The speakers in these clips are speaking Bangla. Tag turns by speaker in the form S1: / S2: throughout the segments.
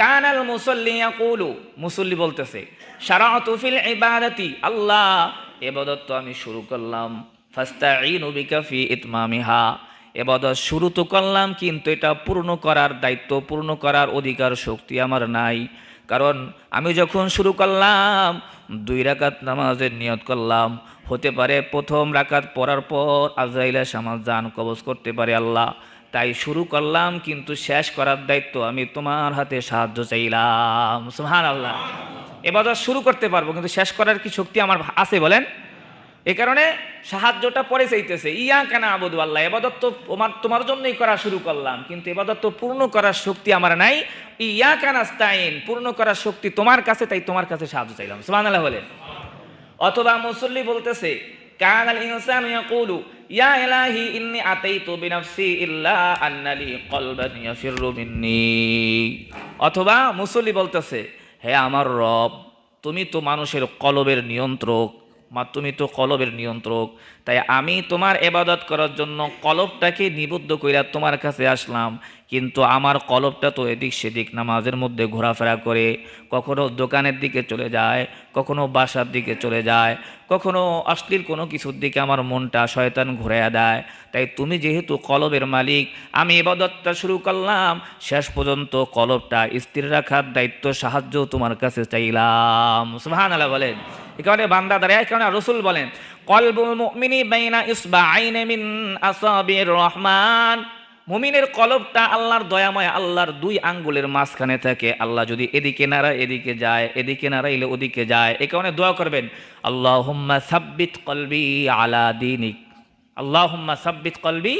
S1: কানাল মুসল্লি ইয়াকুলু, মুসল্লি বলতেছে, শারাআতু ফিল ইবাদাতি, আল্লাহ, এবাদত তো আমি শুরু করলাম, ফাস্তাঈনু বিকা ফি ইতমামিহা। এবাদত শুরু তো করলাম, কিন্তু এটা পূর্ণ করার দায়িত্ব, পূর্ণ করার অধিকার, শক্তি আমার নাই। কারণ আমি যখন শুরু করলাম, দুই রাকাত নামাজের নিয়ত করলাম। হতে পারে প্রথম রাকাত পড়ার পর আজরাইলা সামাজ জান কবজ করতে পারে আল্লাহ। তাই শুরু করলাম, কিন্তু শেষ করার দায়িত্ব আমি তোমার হাতে সাহায্য চাইলাম। সুহান আল্লাহ এবার শুরু করতে পারব, কিন্তু শেষ করার কি শক্তি আমার আছে বলেন? এ কারণে সাহায্যটা পরে চাইতেছে। ইয়া কেন আবুদু আল্লাহ এবাদত তো তোমার তোমার জন্যই করা শুরু করলাম, কিন্তু এবাদত তো পূর্ণ করার শক্তি আমার নাই। ইয়া কেন আস্তাইন, পূর্ণ করার শক্তি তোমার কাছে, তাই তোমার কাছে সাহায্য চাইলাম। সুবহান আল্লাহ বলেন। অথবা মুসল্লি বলতেছে কান আল ইনসান ইয়াকুলু ইয়া ইলাহি ইন্নি আতাইতু বিনাফসি ইল্লা আন্নালি কলবান ইয়াফিরু মিন্নি। অথবা মুসল্লি বলতেছে, হে আমার রব, তুমি তো মানুষের কলবের নিয়ন্ত্রক মা তুমি তো কলবের নিয়ন্ত্রক। তাই আমি তোমার এবাদত করার জন্য কলবটাকে নিবদ্ধ কইরা তোমার কাছে আসলাম। কিন্তু আমার কলবটা তো এদিক সেদিক নামাজের মধ্যে ঘোরাফেরা করে, কখনো দোকানের দিকে চলে যায়, কখনো বাসার দিকে চলে যায়, কখনো অশ্লীল কোনো কিছুর দিকে আমার মনটা শয়তান ঘুরাইয়া দেয়। তাই তুমি যেহেতু কলবের মালিক, আমি এবাদতটা শুরু করলাম, শেষ পর্যন্ত কলবটা স্থির রাখার দায়িত্ব সাহায্য তোমার কাছে চাইলাম। সুবহান আল্লাহ বলেন। এ কারণে বান্দা দাঁড়ায় কারণে রসুল বলেন, কলবুল মুমিনি বাইনা ইসবা আইনে মিন আসাবির রহমান। মুমিনের কলবটা আল্লাহর দয়াময়, আল্লাহর দুই আঙ্গুলের মাঝখানে থাকে। আল্লাহ যদি এদিকে নাড়া এদিকে যায়, এদিকে নাড়াইলে ওদিকে যায়। এ কারণে দোয়া করবেন আল্লাহ হুম্মা সাব্বিত কলবি আলা দিনিক। আল্লাহ হুম্মা সাব্বিত কলবি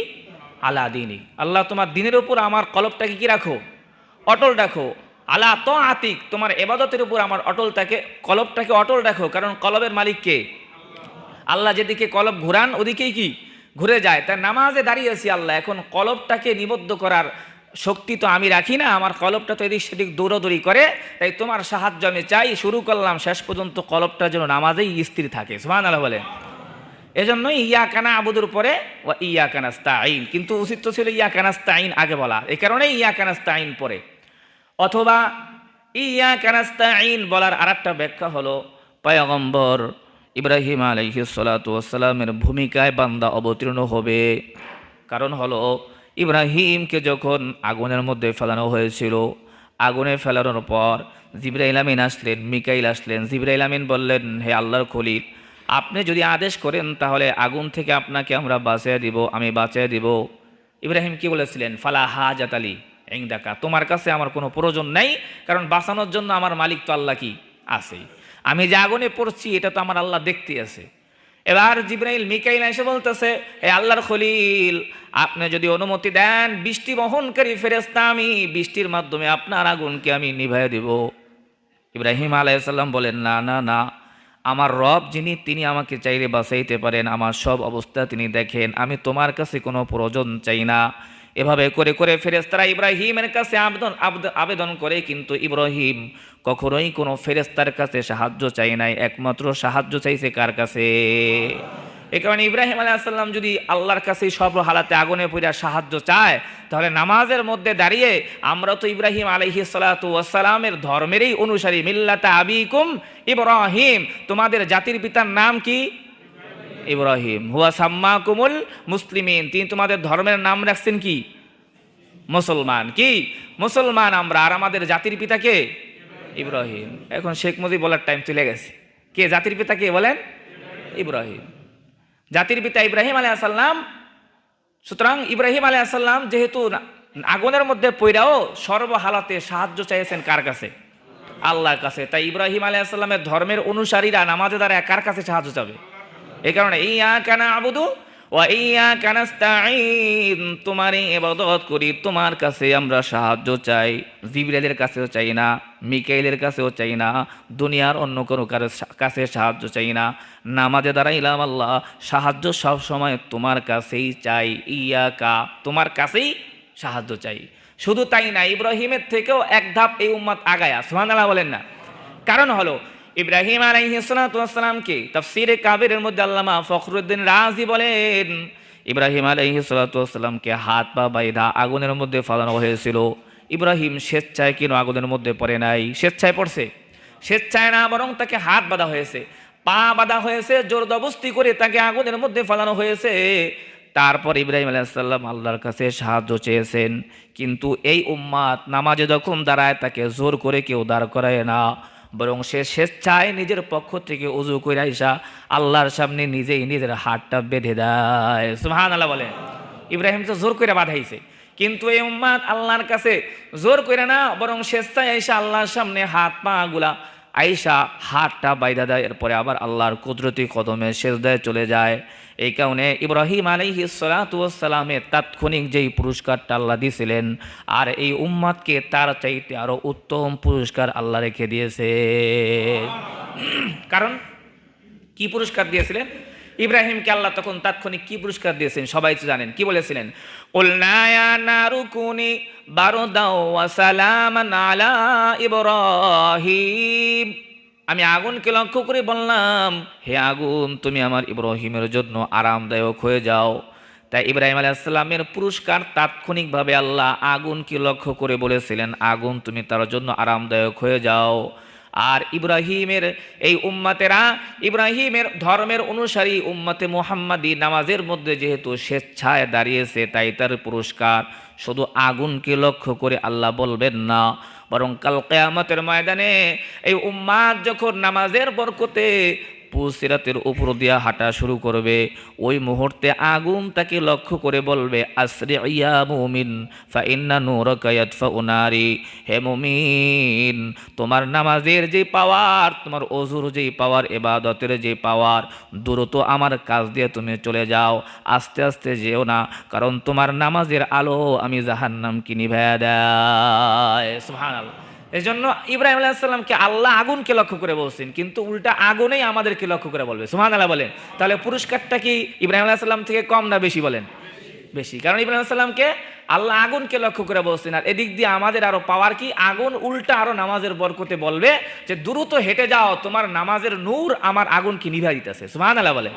S1: আলা দিনিক। আল্লাহ তোমার দিনের উপর আমার কলবটাকে কি রাখো? অটল রাখো। আলা তো আতিক তোমার এবাদতের উপর আমার অটলটাকে কলবটাকে অটল রাখো, কারণ কলবের মালিক কে? আল্লাহ যেদিকে কলব ঘুরান, ওদিকেই কি? ঘুরে যায়। তার নামাজে দাঁড়িয়ে আছি আল্লাহ, এখন কলবটাকে নিবদ্ধ করার শক্তি তো আমি রাখি না, আমার কলবটা তো এদিক সেদিক দৌড়দৌড়ি করে, তাই তোমার সাহায্য আমি চাই, শুরু করলাম, শেষ পর্যন্ত কলবটা যেন নামাজেই স্থির থাকে। সুহান আল্লাহ বলেন। এজন্যই ইয়া কানা আবুদুর পরে ইয়া কানাস্তা আইন কিন্তু উচিত তো ছিল ইয়া কানাস্তা আইন আগে বলা এই কারণেই ইয়া কানাস্তা আইন পরে। অথবা ইয়া কানাস্তা আইন বলার আর একটা ব্যাখ্যা হলো, পয়গম্বর ইব্রাহিম আলহি সালাতামের ভূমিকায় বান্দা অবতীর্ণ হবে। কারণ হলো, ইব্রাহিমকে যখন আগুনের মধ্যে ফেলানো হয়েছিল, আগুনে ফেলানোর পর জিব্রাইল আমিন আসলেন, মিকাইল আসলেন, জিব্রাইল আমিন বললেন, হে আল্লাহর খলিল, আপনি যদি আদেশ করেন, তাহলে আগুন থেকে আপনাকে আমরা বাঁচিয়ে দিব, আমি বাঁচিয়ে দিব। ইব্রাহিম কি বলেছিলেন? ফালা হাজাত আলী এংদাকা, তোমার কাছে আমার কোনো প্রয়োজন নেই, কারণ বাঁচানোর জন্য আমার মালিক তো আল্লাহ কি? আছেই আমি যে আগুনে পড়ছি, এটা তো আমার আল্লাহ দেখতে আছে। এবার জিব্রাইল, মিকাইল এসে বলতেছে, এ আল্লাহর খলিল, আপনি যদি অনুমতি দেন, বৃষ্টি বহনকারী ফেরেস্তা আমি, বৃষ্টির মাধ্যমে আপনার আগুনকে আমি নিভাই দেব। ইব্রাহিম আলাইসাল্লাম বলেন, না না না, আমার রব যিনি, তিনি আমাকে চাইলে বাঁচাইতে পারেন। আমার সব অবস্থা তিনি দেখেন। আমি তোমার কাছে কোনো প্রয়োজন চাই না। এভাবে করে করে ফেরেস্তারা ইব্রাহিমের কাছে আবেদন আবেদন- করে, কিন্তু ইব্রাহিম কখনোই কোনো ফেরেস্তার কাছে সাহায্য চাই নাই, একমাত্র সাহায্য চাইছে কার কাছে? এ কারণে ইব্রাহিম আলাইসাল্লাম যদি আল্লাহর কাছে সব হালাতে আগুনে পড়া সাহায্য চায়, তাহলে নামাজের মধ্যে দাঁড়িয়ে আমরা তো ইব্রাহিম আলহি সালাতামের ধর্মেরই অনুসারী, মিল্লাতা আবিকুম ইব্রাহিম। তোমাদের জাতির পিতার নাম কি? ইব্রাহিম। হুয়া সাম্মা কুমুল মুসলিমিন। তিনি তোমাদের ধর্মের নাম রাখছেন কি? মুসলমান। কি? মুসলমান আমরা। আর আমাদের জাতির পিতাকে ইব্রাহিম। এখন শেখ মুজিব বলার টাইম চলে গেছে। কে জাতির পিতা কে বলেন? ইব্রাহিম। জাতির পিতা ইব্রাহিম আলী আসাল্লাম সুতরাং ইব্রাহিম আলী আসাল্লাম যেহেতু আগুনের মধ্যে পইরাও সর্বহালাতে সাহায্য চাইছেন কার কাছে? আল্লাহর কাছে। তাই ইব্রাহিম আলী আসাল্লামের ধর্মের অনুসারীরা নামাজে দ্বারা কার কাছে সাহায্য চাবে? এই কারণে ইয়া কানা আবুদু ও ইয়া কানাস্তাইন তোমারই ইবাদত করি, তোমার কাছে আমরা সাহায্য চাই, জিবরাইলের কাছেও চাই না, মিকাইলের কাছেও চাই না, দুনিয়ার অন্য কোনো কাছে সাহায্য চাই না, নামাজে দাঁড়াইলাম আল্লাহ, সাহায্য সব সময় তোমার কাছেই চাই ইয়া কা তোমার কাছেই সাহায্য চাই। শুধু তাই না, ইব্রাহিমের থেকেও এক ধাপ এই উম্মত আগায়া, সুবহানাল্লাহ বলেন না। কারণ হলো ইব্রাহিম আলাইহিসালামকে তাফসিরে কাবিরের মধ্যে আল্লামা ফখরুদ্দিন রাজি বলেন, ইব্রাহিম আলাইহিসালামকে হাত পা বাইধা আগুনের মধ্যে ফালানো হয়েছিল। ইব্রাহিম স্বেচ্ছায় কিনো আগুনের মধ্যে পড়ে নাই। স্বেচ্ছায় পড়ছে? স্বেচ্ছায় না, বরং তাকে হাত বাঁধা হয়েছে। পা বাঁধা হয়েছে জোরদবস্তি করে তাকে আগুনের মধ্যে ফেলানো হয়েছে। তারপর ইব্রাহিম আলাইসাল্লাম আল্লাহর কাছে সাহায্য চেয়েছেন, কিন্তু এই উম্মাদ নামাজে যখন দাঁড়ায়, তাকে জোর করে কেউ দাঁড় করায় না। বরং সে স্বেচ্ছায় নিজের পক্ষ থেকে উজু করে আইসা আল্লাহর সামনে নিজেই নিজের হাতটা বেঁধে দেয়। সুহান আল্লাহ বলে ইব্রাহিম তো জোর করে বাঁধাইছে। কিন্তু এই উম্মাদ আল্লাহর কাছে জোর করে না, বরং স্বেচ্ছায় আইসা আল্লাহর সামনে হাত পা গুলা আইসা হাতটা বাইদা দেয়, এরপরে আবার আল্লাহর কুদরতি কদমে সেজদায় চলে যায়। এই কারণে ইব্রাহিম আলাইহি সালামের তাৎক্ষণিক যেই পুরস্কারটা আল্লাহ দিয়েছিলেন আর এই উম্মাদকে তার চাইতে আরও উত্তম পুরস্কার আল্লাহ রেখে দিয়েছে। কারণ কি পুরস্কার দিয়েছিলেন? ইব্রাহিমকে আল্লাহ তখন তাৎক্ষণিক কি পুরস্কার দিয়েছেন সবাই তো জানেন। কি বলেছিলেন? উলনায়া নারুকুনি বারদাও ওয়া সালামান আলা ইব্রাহিম। আমি আগুনকে লক্ষ্য করে বললাম, হে আগুন, তুমি আমার ইব্রাহিমের জন্য আরামদায়ক হয়ে যাও। তাই ইব্রাহিম আলাইসাল্লামের পুরস্কার তাৎক্ষণিকভাবে আল্লাহ আগুনকে লক্ষ্য করে বলেছিলেন, আগুন, তুমি তার জন্য আরামদায়ক হয়ে যাও। আর ইব্রাহিমের এই উম্মাতেরা, ইব্রাহিমের ধর্মের অনুসারী উম্মাতে মোহাম্মদী নামাজের মধ্যে যেহেতু স্বেচ্ছায় দাঁড়িয়েছে, তাই তার পুরস্কার শুধু আগুনকে লক্ষ্য করে আল্লাহ বলবেন না। বরং কাল কেয়ামতের ময়দানে এই উম্মাদ যখন নামাজের বরকতে পুসিরাতের উপর দিয়া হাঁটা শুরু করবে। ওই মুহূর্তে আগুন তাকে লক্ষ্য করে বলবে আশ্রে ইয়া মুমিন, ফা ইন্না নূরাকা ইয়াদফাউ নারি। হে মুমিন, তোমার নামাজের যে পাওয়ার, তোমার অজুর যে পাওয়ার এবাদতের যে পাওয়ার, দ্রুত আমার কাজ দিয়ে তুমি চলে যাও। আস্তে আস্তে যেও না, কারণ তোমার নামাজের আলো আমি জাহান্নামকে নিভাইয়া দেয়। সুবহানাল্লাহ। এই জন্য ইব্রাহিম আলাইসাল্লামকে আল্লাহ আগুনকে লক্ষ্য করে বলছেন, কিন্তু উল্টা আগুনেই আমাদেরকে লক্ষ্য করে বলবে। সুহান আল্লাহ বলেন। তাহলে পুরস্কারটা কি ইব্রাহিম আলাইসাল্লাম থেকে কম না বেশি বলেন? বেশি। কারণ ইব্রাহিম আলাইসাল্লামকে আল্লাহ আগুনকে লক্ষ্য করে বলছেন। আর এদিক দিয়ে আমাদের আরও পাওয়ার কি? আগুন উল্টা আরও নামাজের বরকতে বলবে যে, দ্রুত হেঁটে যাও, তোমার নামাজের নূর আমার আগুনকে নিভা দিতেছে। সুহান আল্লাহ বলে